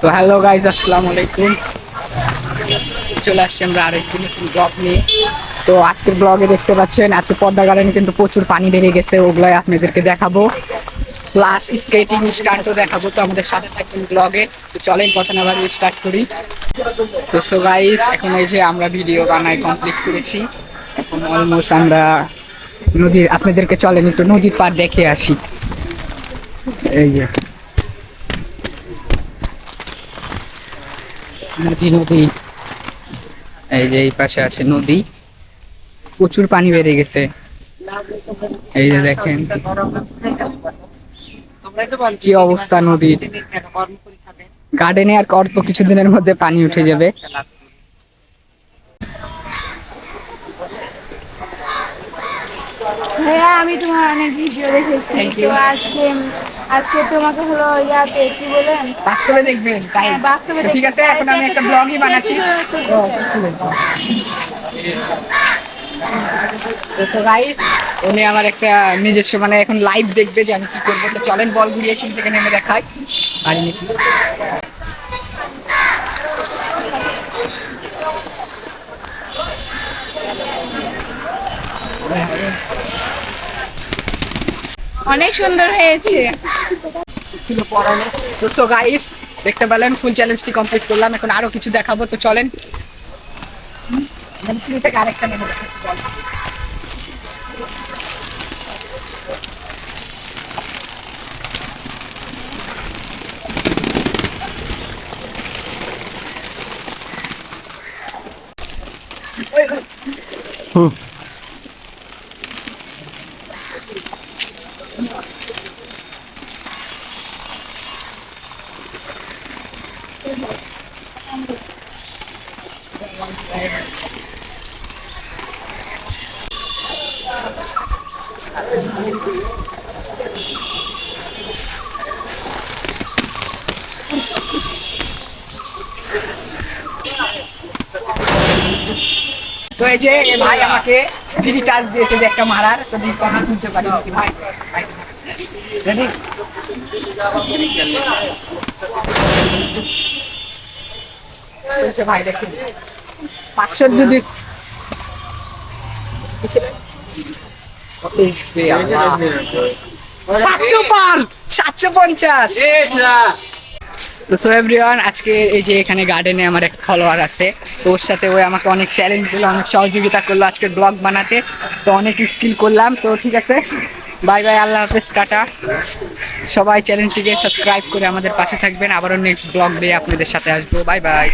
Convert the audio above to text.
তো hello guys আসসালামু আলাইকুম। চলে আসছি আমরা আরেকটি নতুন ব্লগ নিয়ে। তো আজকের ব্লগে দেখতে পাচ্ছেন, আজকে পদ্মা গার্ডেনে কিন্তু প্রচুর পানি বেড়ে গেছে, ওগুলাই আপনাদেরকে দেখাবো। প্লাস স্কেটিং স্টার্টও দেখাবো, তো আমাদের সাথে থাকবেন ব্লগে তো চলেন, কথা না স্টার্ট করি। তো সো গাইজ এখন এই যে আমরা ভিডিও বানাই কমপ্লিট করেছি। এখন অলমোস্ট আমরা নদীর, আপনাদেরকে চলেন একটু নদীর পার দেখে আসি। এই যে। নদী নদী। এই যে এই পাশে আছে নদী। প্রচুর পানি বেড়ে গেছে। এই যে দেখেন। কি অবস্থা নদীর। গার্ডেনে আর অল্প কিছুদিনের মধ্যে পানি উঠে যাবে। হ্যাঁ আমি তোমার অনেক ভিডিও দেখেছি। তো আজকে আজকে তোমাকে হলো ইয়াতে কি বলেন বাস্তবে দেখবেন তাই। হ্যাঁ, বাস্তবে ঠিক আছে এখন আমি একটা ব্লগই বানাচ্ছি। তো- guys, উনি আমার একটা নিজস্ব মানে এখন লাইভ দেখবে যে আমি কি করব। তো চলেন বল ঘুরিয়ে সিং থেকে নেমে দেখাই। বাড়ি নাকি অনেক সুন্দর হয়েছে। তো সো গাইস দেখতে পেলেন ফুল চ্যালেঞ্জটি কমপ্লিট করলাম। এখন আরও কিছু দেখাবো তো চলেন। মানে থেকে আরেকটা নেমে দেখাচ্ছি, তো এই যে ভাই আমাকে ফ্রি টাচ দিয়েছে যে একটা মারার, তো দিক কথা তুলতে পারি ভাই তুলছে ভাই সাতশো পার সাতশো পঞ্চাশ তো সো আজকে এই যে এখানে গার্ডেনে আমার এক ফলোয়ার আছে তো ওর সাথে ওই আমাকে অনেক চ্যালেঞ্জ দিল অনেক সহযোগিতা করল আজকে ব্লগ বানাতে তো অনেক স্কিল করলাম তো ঠিক আছে বাই বাই, আল্লাহ হাফেজ কাটা সবাই চ্যানেলটিকে সাবস্ক্রাইব করে আমাদের পাশে থাকবেন। আবারও নেক্সট ব্লগ দিয়ে আপনাদের সাথে আসব। Bye bye.